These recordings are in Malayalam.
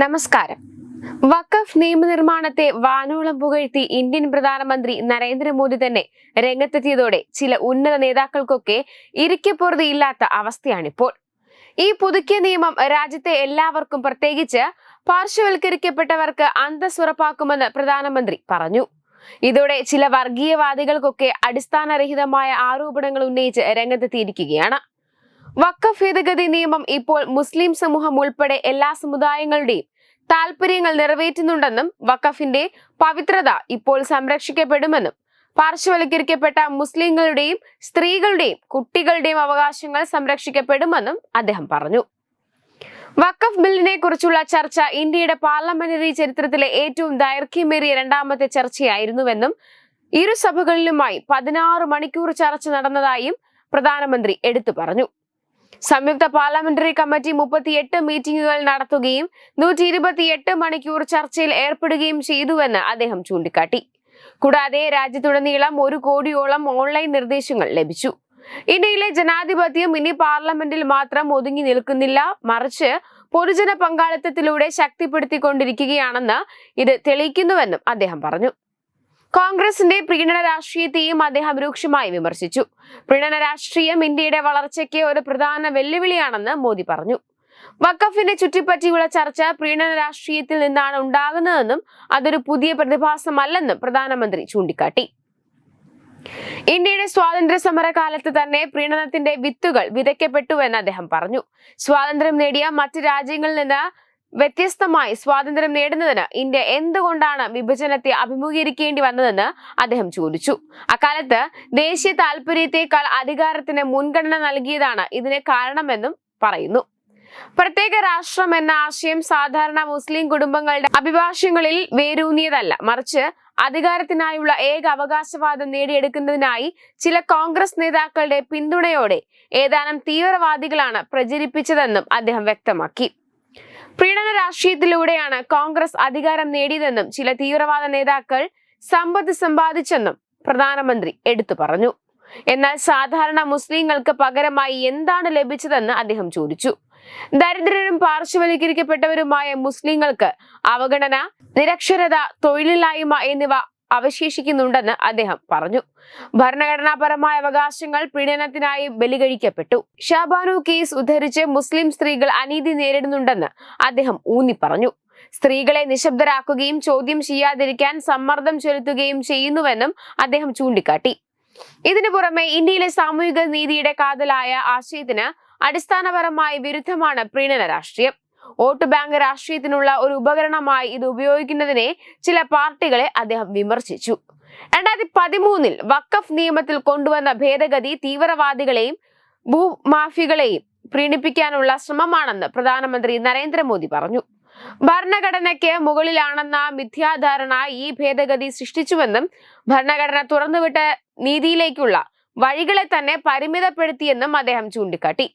നമസ്കാരം. വഖഫ് നിയമനിർമ്മാണത്തെ വാനോളം പുകഴ്ത്തി ഇന്ത്യൻ പ്രധാനമന്ത്രി നരേന്ദ്രമോദി തന്നെ രംഗത്തെത്തിയതോടെ ചില ഉന്നത നേതാക്കൾക്കൊക്കെ ഇരിക്കപ്പുറതിയില്ലാത്ത അവസ്ഥയാണിപ്പോൾ. ഈ പുതുക്കിയ നിയമം രാജ്യത്തെ എല്ലാവർക്കും പ്രത്യേകിച്ച് പാർശ്വവൽക്കരിക്കപ്പെട്ടവർക്ക് അന്തസ് ഉറപ്പാക്കുമെന്ന് പ്രധാനമന്ത്രി പറഞ്ഞു. ഇതോടെ ചില വർഗീയവാദികൾക്കൊക്കെ അടിസ്ഥാനരഹിതമായ ആരോപണങ്ങൾ ഉന്നയിച്ച് രംഗത്തെത്തിയിരിക്കുകയാണ്. വഖഫ് ഭേദഗതി നിയമം ഇപ്പോൾ മുസ്ലിം സമൂഹം ഉൾപ്പെടെ എല്ലാ സമുദായങ്ങളുടെയും താൽപര്യങ്ങൾ നിറവേറ്റുന്നുണ്ടെന്നും വഖഫിന്റെ പവിത്രത ഇപ്പോൾ സംരക്ഷിക്കപ്പെടുമെന്നും പാർശ്വവൽക്കരിക്കപ്പെട്ട മുസ്ലിങ്ങളുടെയും സ്ത്രീകളുടെയും കുട്ടികളുടെയും അവകാശങ്ങൾ സംരക്ഷിക്കപ്പെടുമെന്നും അദ്ദേഹം പറഞ്ഞു. വഖഫ് ബില്ലിനെ കുറിച്ചുള്ള ചർച്ച ഇന്ത്യയുടെ പാർലമെന്ററി ചരിത്രത്തിലെ ഏറ്റവും ദൈർഘ്യമേറിയ രണ്ടാമത്തെ ചർച്ചയായിരുന്നുവെന്നും ഇരു സഭകളിലുമായി പതിനാറ് മണിക്കൂർ ചർച്ച നടന്നതായും പ്രധാനമന്ത്രി എടുത്തു പറഞ്ഞു. സംയുക്ത പാർലമെന്ററി കമ്മിറ്റി മുപ്പത്തിയെട്ട് മീറ്റിംഗുകൾ നടത്തുകയും നൂറ്റി ഇരുപത്തിയെട്ട് മണിക്കൂർ ചർച്ചയിൽ ഏർപ്പെടുകയും ചെയ്തുവെന്ന് അദ്ദേഹം ചൂണ്ടിക്കാട്ടി. കൂടാതെ രാജ്യത്തുടനീളം ഒരു കോടിയോളം ഓൺലൈൻ നിർദ്ദേശങ്ങൾ ലഭിച്ചു. ഇന്ത്യയിലെ ജനാധിപത്യം ഇനി പാർലമെന്റിൽ മാത്രം ഒതുങ്ങി നിൽക്കുന്നില്ല. മറിച്ച് പൊതുജന പങ്കാളിത്തത്തിലൂടെ ശക്തിപ്പെടുത്തിക്കൊണ്ടിരിക്കുകയാണെന്ന് ഇത് തെളിയിക്കുന്നുവെന്നും അദ്ദേഹം പറഞ്ഞു. കോൺഗ്രസിന്റെ പ്രീണന രാഷ്ട്രീയത്തെയും അദ്ദേഹം രൂക്ഷമായി വിമർശിച്ചു. പ്രീണന രാഷ്ട്രീയം ഇന്ത്യയുടെ വളർച്ചയ്ക്ക് ഒരു പ്രധാന വെല്ലുവിളിയാണെന്ന് മോദി പറഞ്ഞു. വഖഫിനെ ചുറ്റിപ്പറ്റിയുള്ള ചർച്ച പ്രീണന രാഷ്ട്രീയത്തിൽ നിന്നാണ് ഉണ്ടാകുന്നതെന്നും അതൊരു പുതിയ പ്രതിഭാസമല്ലെന്നും പ്രധാനമന്ത്രി ചൂണ്ടിക്കാട്ടി. ഇന്ത്യയുടെ സ്വാതന്ത്ര്യ സമര കാലത്ത് തന്നെ പ്രീണനത്തിന്റെ വിത്തുകൾ വിതയ്ക്കപ്പെട്ടുവെന്ന് അദ്ദേഹം പറഞ്ഞു. സ്വാതന്ത്ര്യം നേടിയ മറ്റ് രാജ്യങ്ങളിൽ നിന്ന് വ്യത്യസ്തമായി സ്വാതന്ത്ര്യം നേടുന്നതിന് ഇന്ത്യ എന്തുകൊണ്ടാണ് വിഭജനത്തെ അഭിമുഖീകരിക്കേണ്ടി വന്നതെന്ന് അദ്ദേഹം ചോദിച്ചു. അക്കാലത്ത് ദേശീയ താല്പര്യത്തെക്കാൾ അധികാരത്തിന് മുൻഗണന നൽകിയതാണ് ഇതിന് കാരണമെന്നും പറയുന്നു. പ്രത്യേക രാഷ്ട്രം എന്ന ആശയം സാധാരണ മുസ്ലിം കുടുംബങ്ങളുടെ അഭിഭാഷ്യങ്ങളിൽ വേരൂന്നിയതല്ല. മറിച്ച് അധികാരത്തിനായുള്ള ഏക അവകാശവാദം നേടിയെടുക്കുന്നതിനായി ചില കോൺഗ്രസ് നേതാക്കളുടെ പിന്തുണയോടെ ഏതാനും തീവ്രവാദികളാണ് പ്രചരിപ്പിച്ചതെന്നും അദ്ദേഹം വ്യക്തമാക്കി. പ്രീണന രാഷ്ട്രീയത്തിലൂടെയാണ് കോൺഗ്രസ് അധികാരം നേടിയതെന്നും ചില തീവ്രവാദ നേതാക്കൾ സമ്പത്ത് സമ്പാദിച്ചെന്നും പ്രധാനമന്ത്രി എടുത്തു പറഞ്ഞു. എന്നാൽ സാധാരണ മുസ്ലിങ്ങൾക്ക് പകരമായി എന്താണ് ലഭിച്ചതെന്ന് അദ്ദേഹം ചോദിച്ചു. ദരിദ്രരും പാർശ്വവൽക്കരിക്കപ്പെട്ടവരുമായ മുസ്ലിങ്ങൾക്ക് അവഗണന നിരക്ഷരത തൊഴിലില്ലായ്മ എന്നിവ അവശേഷിക്കുന്നുണ്ടെന്ന് അദ്ദേഹം പറഞ്ഞു. ഭരണഘടനാപരമായ അവകാശങ്ങൾ പീഡനത്തിനായി ബലികഴിക്കപ്പെട്ടു. ഷാബാനു കേസ് ഉദ്ധരിച്ച് മുസ്ലിം സ്ത്രീകൾ അനീതി നേരിടുന്നുണ്ടെന്ന് അദ്ദേഹം ഊന്നി പറഞ്ഞു സ്ത്രീകളെ നിശബ്ദരാക്കുകയും ചോദ്യം ചെയ്യാതിരിക്കാൻ സമ്മർദ്ദം ചെലുത്തുകയും ചെയ്യുന്നുവെന്നും അദ്ദേഹം ചൂണ്ടിക്കാട്ടി. ഇതിനു പുറമെ ഇന്ത്യയിലെ സാമൂഹിക നീതിയുടെ കാതലായ ആശയത്തിന് അടിസ്ഥാനപരമായി വിരുദ്ധമാണ് പ്രീണന രാഷ്ട്രീയം. വോട്ട് ബാങ്ക് രാഷ്ട്രീയത്തിനുള്ള ഒരു ഉപകരണമായി ഇത് ഉപയോഗിക്കുന്നതിനെ ചില പാർട്ടികളെ അദ്ദേഹം വിമർശിച്ചു. രണ്ടായിരത്തി പതിമൂന്നിൽ വക്കഫ് നിയമത്തിൽ കൊണ്ടുവന്ന ഭേദഗതി തീവ്രവാദികളെയും ഭൂമാഫികളെയും പ്രീണിപ്പിക്കാനുള്ള ശ്രമമാണെന്ന് പ്രധാനമന്ത്രി നരേന്ദ്രമോദി പറഞ്ഞു. ഭരണഘടനയ്ക്ക് മുകളിലാണെന്ന മിഥ്യാധാരണ ഈ ഭേദഗതി സൃഷ്ടിച്ചുവെന്നും ഭരണഘടന തുറന്നുവിട്ട നീതിയിലേക്കുള്ള വഴികളെ തന്നെ പരിമിതപ്പെടുത്തിയെന്നും അദ്ദേഹം ചൂണ്ടിക്കാട്ടി.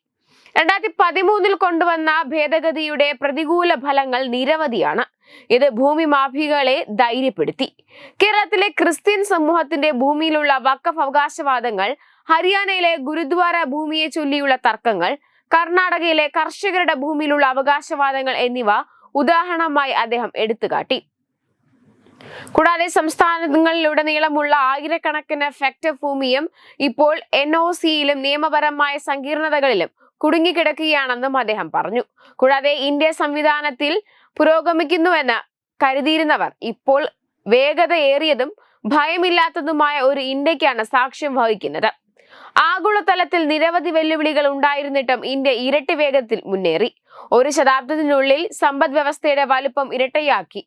രണ്ടായിരത്തി പതിമൂന്നിൽ കൊണ്ടുവന്ന ഭേദഗതിയുടെ പ്രതികൂല ഫലങ്ങൾ നിരവധിയാണ്. ഇത് ഭൂമി മാഫിയകളെ ധൈര്യപ്പെടുത്തി. കേരളത്തിലെ ക്രിസ്ത്യൻ സമൂഹത്തിന്റെ ഭൂമിയിലുള്ള വക്കഫ് അവകാശവാദങ്ങൾ ഹരിയാനയിലെ ഗുരുദ്വാര ഭൂമിയെ ചൊല്ലിയുള്ള തർക്കങ്ങൾ കർണാടകയിലെ കർഷകരുടെ ഭൂമിയിലുള്ള അവകാശവാദങ്ങൾ എന്നിവ ഉദാഹരണമായി അദ്ദേഹം എടുത്തുകാട്ടി. കൂടാതെ സംസ്ഥാനങ്ങളിലുടനീളമുള്ള ആയിരക്കണക്കിന് ഫെക്ടർ ഭൂമിയും ഇപ്പോൾ എൻ ഒ സിയിലും നിയമപരമായ സങ്കീർണതകളിലും കുടുങ്ങിക്കിടക്കുകയാണെന്നും അദ്ദേഹം പറഞ്ഞു. കൂടാതെ ഇന്ത്യ സംവിധാനത്തിൽ പുരോഗമിക്കുന്നുവെന്ന് കരുതിയിരുന്നവർ ഇപ്പോൾ വേഗതയേറിയതും ഭയമില്ലാത്തതുമായ ഒരു ഇന്ത്യക്കാണ് സാക്ഷ്യം വഹിക്കുന്നത്. ആഗോളതലത്തിൽ നിരവധി വെല്ലുവിളികൾ ഉണ്ടായിരുന്നിട്ടും ഇന്ത്യ ഇരട്ടി വേഗത്തിൽ മുന്നേറി. ഒരു ശതാബ്ദത്തിനുള്ളിൽ സമ്പദ് വ്യവസ്ഥയുടെ വലുപ്പം ഇരട്ടയാക്കി.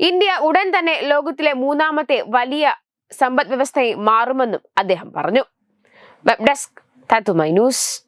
ഇന്ത്യ ഉടൻ തന്നെ ലോകത്തിലെ മൂന്നാമത്തെ വലിയ സമ്പദ് വ്യവസ്ഥയായി മാറുമെന്നും അദ്ദേഹം പറഞ്ഞു. വെബ് ഡെസ്ക് തത്തുമൈ news.